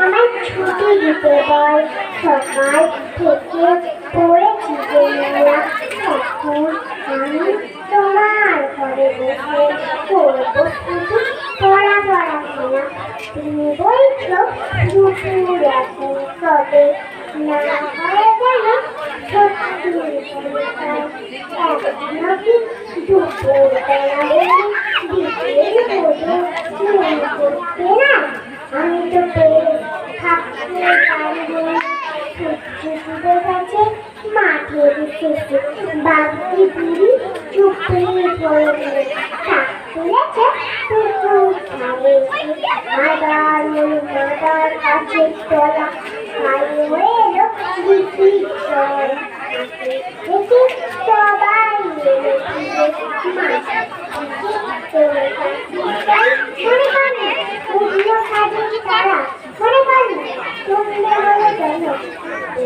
আমার ছুটি দিতে বল সকাল থেকে পড়েছি এখন আমি তোমার ঘরে বসে করব শুধু পড়া পড়াশোনা তুমি বলছো দুপুর এখন তবে না হয় যেন সত্যি দুপুর বেলা বলে বিকেল বলে মনে করতে না আমি তো পেয়ে থাকতে পারব মাঠে মাদার কাছে চল সবাই